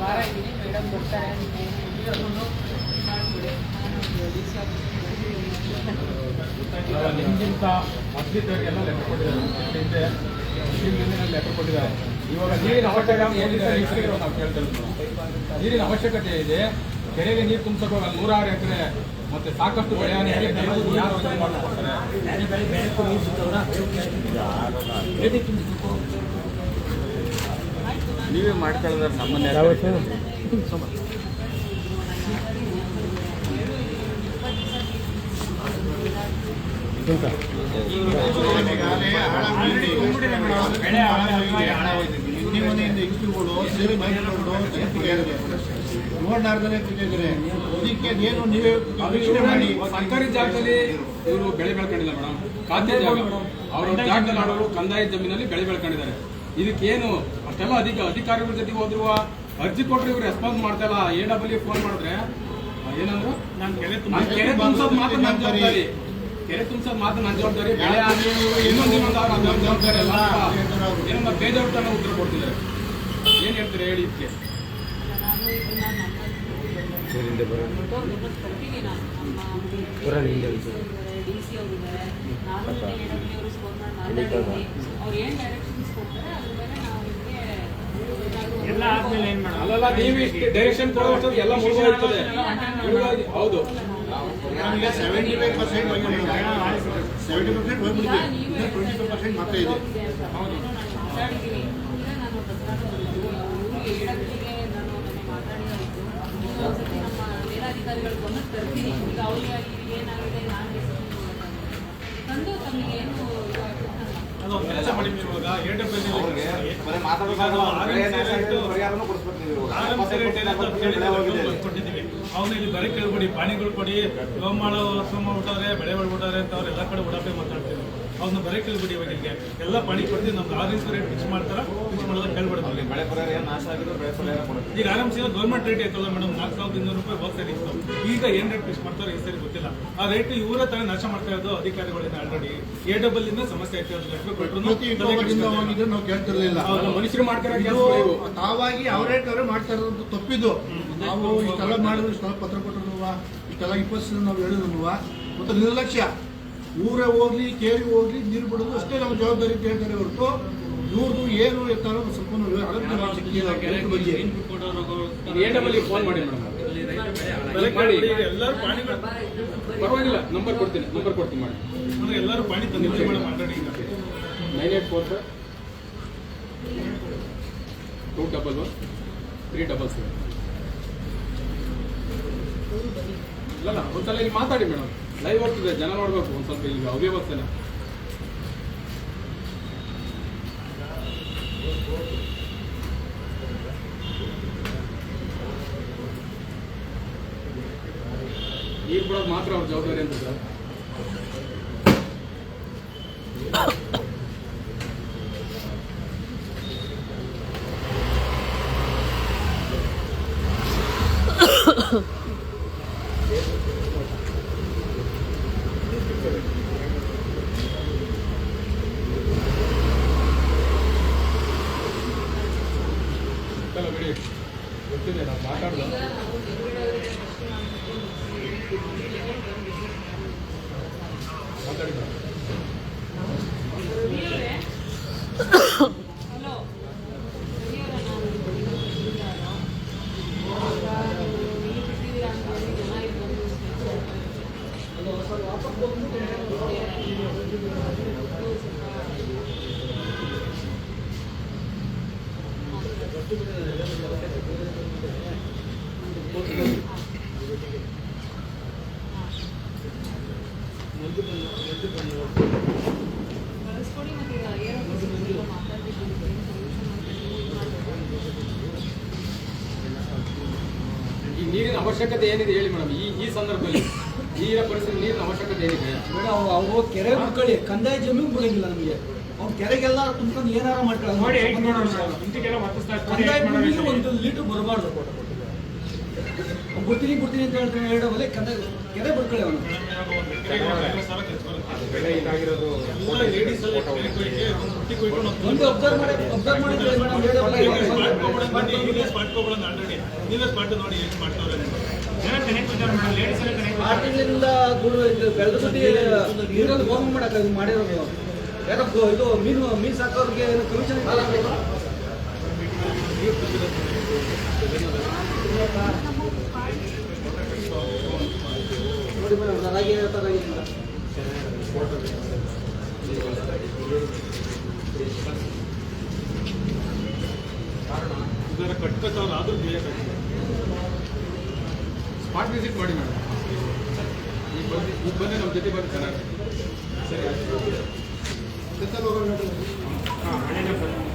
ವಾರ ಇದ್ದೀನಿ ಮೇಡಮ್ ಬರ್ತಾರೆ ಮಾಡ್ಬಿಡಿ ನಿಮ್ಗಿಂತ ಮೊದಲಿದ್ದವರಿಗೆಲ್ಲ ಲೆಟರ್ ಕೊಟ್ಟಿದ್ದಾರೆ. ಹಿಂದೆ ಹಿಂದಿನ ಲೆಟರ್ ಕೊಟ್ಟಿದ್ದಾರೆ. ಇವಾಗ ನೀರಿನ ಅವಶ್ಯಕತೆ ನಾವು ಕೇಳ್ತಾ. ನೀರಿನ ಅವಶ್ಯಕತೆ ಇದೆ. ಕೆರೆಗೆ ನೀರು ತುಂಬಿಸಕ್ಕೆ ಹೋಗಲ್ಲ. ನೂರಾರು ಎಕರೆ ಮತ್ತೆ ಸಾಕಷ್ಟು ಬೆಳೆ ಯಾರು ಮಾಡ್ಕೊಡ್ತಾರೆ ನೀವೇ ಮಾಡ್ಕೊಳ್ಳೋದ್ರೆ ನಮ್ಮನ್ನ ಇದಕ್ಕೆ ಏನು ನೀವೇ ವೀಕ್ಷಣೆ ಮಾಡಿ ಸರ್ಕಾರಿ ಜಾಗದಲ್ಲಿ ಇವರು ಬೆಳೆ ಬೆಳ್ಕೊಂಡಿಲ್ಲ ಮೇಡಮ್. ಖಾತೆ ಜಾಗ ಅವರು ಜಾಗದಲ್ಲಿ ಆಡೋರು ಕಂದಾಯ ಜಮೀನಲ್ಲಿ ಬೆಳೆ ಬೆಳ್ಕೊಂಡಿದ್ದಾರೆ. ಇದಕ್ಕೇನು ಅಷ್ಟೆಲ್ಲ ಅಧಿಕ ಅಧಿಕಾರಿಗಳ ಜೊತೆ ಹೋದ್ರು ಅರ್ಜಿ ಕೊಟ್ಟರೆ ಇವ್ರು ರೆಸ್ಪಾನ್ಸ್ ಮಾಡ್ತಾ ಇಲ್ಲ ಎ ಡಬ್ಲ್ಯೂ ಫೋನ್ ಮಾಡಿದ್ರೆ ಏನಂದ್ರೆ? ಕೆರೆ ತುಂಬಿಸೋದು ಮಾತ್ರ ನನ್ನ ಜವಾಬ್ದಾರಿ. ಕೆರೆ ತುಂಬಿಸೋದು ಮಾತ್ರ ನನ್ನ ಜವಾಬ್ದಾರಿ. ಬೆಳೆ ಆಗಿ ಇನ್ನೊಂದು ಇನ್ನೊಂದು ಅವ್ರ ಜವಾಬ್ದಾರಿ ಅಲ್ಲ. ಏನನ್ನ ಬೇಜವಾಬ್ದಾರ ಉತ್ತರ ಕೊಡ್ತಿದ್ದಾರೆ. ಏನು ಹೇಳ್ತೀರಾ ಹೇಳಿ ಇದಕ್ಕೆ? ಡಿ ಸಿ ಅವರಿದ್ದಾರೆ. ನಾನು ಎ ಡಬ್ಲ್ಯೂ ಅವರು ಫೋನ್ ಮಾಡಿ ಮಾತಾಡಿದ್ದೀನಿ. ಅವ್ರು ಏನು ಡೈರೆಕ್ಷನ್ಸ್ ಅಲ್ಲಲ್ಲ ನೀವು ಇಷ್ಟು ಡೈರೆಕ್ಷನ್ ಕೊಡುವಷ್ಟು ಎಲ್ಲ ಮುಳುಗೋಗ್ತದೆ ಹೌದು. ನಮಗೆ seventy five percent seventy percent ಹೋಗ್ಬಿಟ್ಟಿದೆ ಟ್ವೆಂಟಿ ಫೈವ್ ಪರ್ಸೆಂಟ್ ಮಾತ್ರ ಇದೆ. ಈಗ ಈಗ ತಂದು ತಮಗೆ ಅವ್ರಿಗೆ ಬರೀ ಕೇಳ್ಬಿಡಿ ಪಾಣಿಗಳು ಕೊಡಿ ಗೋಮಾಳ ಸೋಮ ಬಿಟ್ಟವ್ರೆ ಬೆಳೆ ಬಿಡ್ಬಿಟ್ಟವ್ರೆ ಅಂತ ಅವ್ರು ಎಲ್ಲ ಕಡೆ ಮಾತಾಡ್ತೀವಿ ಅವ್ನ ಬರೀ ಕೇಳ್ಬಿಡಿ ಬಿಡಿ ಅವರಿಗೆ ಎಲ್ಲ ಪಾಣಿ ಕೊಡ್ತೀವಿ ನಮ್ಗೆ ಆರ್ ಇನ್ಸ್ ರೇಟ್ ಫಿಕ್ಸ್ ಮಾಡ್ತಾರ ಫಿಕ್ಸ್ ಮಾಡೋದಕ್ಕೆ ಕೇಳ್ಬಿಡ್ತಾರೆ ಬೆಳೆ ಪರಿಹಾರ ಏನು ನಾಶ ಆಗಿದ್ರು ಬೆಳೆ ಪರಿಹಾರ ಕೊಡುತ್ತೆ ಈಗ ಆರಾಮ್ಸಿ ಗೌರ್ಮೆಂಟ್ ರೇಟ್ ಐತಲ್ಲ ಮೇಡಮ್ ನಾಲ್ಕು ಸಾವಿರದ ಇನ್ನೂರು ರೂಪಾಯಿ ಹೋದ್ ಸರಿ ಇತ್ತು ಈಗ ಏನ್ ರೇಟ್ ಫಿಕ್ಸ್ ಮಾಡ್ತಾರೆ ಈ ಸರಿ ಗೊತ್ತಿಲ್ಲ. ಆ ರೇಟ್ ಇವರ ತರ ನಾಶ ಮಾಡ್ತಾ ಇರೋದು ಅಧಿಕಾರಿಗಳಿಂದ ಆಲ್ರೆಡಿ ಎ ಡಬಲ್ ಇಂದ ಸಮಸ್ಯೆ ಐತೆ ನಾವು ಕೇಳ್ತಿರ್ಲಿಲ್ಲ. ಇರಲಿಲ್ಲ ಮನುಷ್ಯರು ಮಾಡ್ತಾರೆ ಇದು ಕೆಲಸ ರೇಟ್ ತಾವಾಗಿ ಅವರೇ ಅವರೇ ಮಾಡ್ತಾ ಇರೋದು ತಪ್ಪಿದ್ದು. ನಾವು ಇಷ್ಟೆಲ್ಲ ಮಾಡಿದ್ರು ಇಷ್ಟೆಲ್ಲ ಪತ್ರ ಕೊಟ್ಟರು ಇಷ್ಟೆಲ್ಲ ಇಪ್ಪತ್ತು ನಾವು ಹೇಳಿದ್ರು ಮತ್ತು ನಿರ್ಲಕ್ಷ್ಯ. ಊರೇ ಹೋಗ್ಲಿ ಕೇರಿ ಹೋಗ್ಲಿ ನೀರು ಬಿಡೋದು ಅಷ್ಟೇ ನಮ್ಮ ಜವಾಬ್ದಾರಿ ಅಂತ ಹೇಳ್ತಾರೆ ಹೊರತು. ಇವ್ರದ್ದು ಏನು ಎತ್ತಾರೋ ಒಂದು ಸ್ವಲ್ಪ ಪರವಾಗಿಲ್ಲ ನಂಬರ್ ಕೊಡ್ತೀನಿ ನಂಬರ್ ಕೊಡ್ತೀನಿ ಮಾಡಿ. ಅಂದ್ರೆ ಎಲ್ಲರೂ ಪಾಣಿ ತಂದಿದ್ದೀವಿ ಮೇಡಮ್ ಮಾತಾಡಿ nine eight four sir two double one three double seven ಇಲ್ಲ ಒಂದ್ಸಲ ಇಲ್ಲಿ ಮಾತಾಡಿ ಮೇಡಮ್. ಲೈವ್ ಹೋಗ್ತಿದೆ ಜನ ನೋಡ್ಬೇಕು ಒಂದ್ ಸ್ವಲ್ಪ ಈಗ ಅವ್ಯವಸ್ಥೆನ ಈಗ ಬಿಡೋದು ಮಾತ್ರ ಅವ್ರ ಜವಾಬ್ದಾರಿ ಅಂತ ಸರ್ ಗೊತ್ತಿದೆ ನಾವು ಮಾತಾಡ್ದು ಈಗ ನಾವು ಬೆಂಗಳೂರಿಗೆ ಮಾತಾಡಿ ಮೇಡಮ್ ಹಲೋ ನಾನು ಬಿಟ್ಟಿದ್ದೀರಾ ಅಂತ ಹೇಳಿ ಜನ ಇಲ್ಲಿ ಕಳಿಸ್ಕೊಡಿ ಮತ್ತೆ ಈಗ ಏನೋ ಮಾತಾಡ್ತಿದ್ದೀನಿ ಈ ನೀರಿನ ಅವಶ್ಯಕತೆ ಏನಿದೆ ಹೇಳಿ ಮೇಡಮ್? ಈ ಈ ಸಂದರ್ಭದಲ್ಲಿ ನೀರಿನ ಪರಿಸ್ಥಿತಿ ನೀರಿನ ಅವಶ್ಯಕತೆ ಏನಿದೆ? ಮೇಡಮ್ ಅವರು ಕೆರೆ ಬಿಡ್ಕೊಳ್ಳಿ ಕಂದಾಯ ಜಮೀನು ಬಿಡಂಗಿಲ್ಲ ನಮಗೆ. ಅವ್ರು ಕೆರೆಗೆಲ್ಲ ತುಂಬ್ಕೊಂಡು ಏನಾರ ಮಾಡ್ಕೊಳ್ಳೋದು. ನೋಡಿ. ಒಂದು ಲೀಟರ್ ಬರಬಾರ್ದು ಅವ್ನು ಬರ್ತೀನಿ ಬಿಡ್ತೀನಿ ಅಂತ ಹೇಳ್ತಾನೆ ಹೇಳೋ ಒಲೆ ಕಂದಾಯ ಕೆರೆ ಬಿಡ್ಕೊಳ್ಳಿ ಅವನು. ಒಂದು ಅಬ್ಸರ್ವ್ ಮಾಡಿ ಅಬ್ಸರ್ವ್ ಮಾಡಿದ್ರೆ ಆರು ತಿಂಗಳಿಂದ ಬೆಳೆದು ಬಿಟ್ಟು ನೀರಲ್ಲಿ ಹೋಮ ಮಾಡಕ್ಕೆ ಮಾಡಿರೋದು ಗೊ- ಇದು ಮೀನು ಮೀನು ಸಾಕೋರಿಗೆ ಕಮಿಷನ್ ನೋಡಿ ಮೇಡಮ್ ನನಗೆ ಹೇಳ್ತಾರೆ ಕಾರಣ, ಇದರ ಕಟ್ಕತ್ತವ್ರು ಆದ್ರೂ ಬೇಕಾಗ್ತದೆ ಸ್ಪಾಟ್ ವಿಸಿಟ್ ಮಾಡಿ ಮೇಡಮ್. ಈಗ ಬನ್ನಿ ಈಗ ಬಂದು ನಮ್ಮ ಜೊತೆ ಬಂದು ಚೆನ್ನಾಗಿ ಸರಿ कितने लोग हैं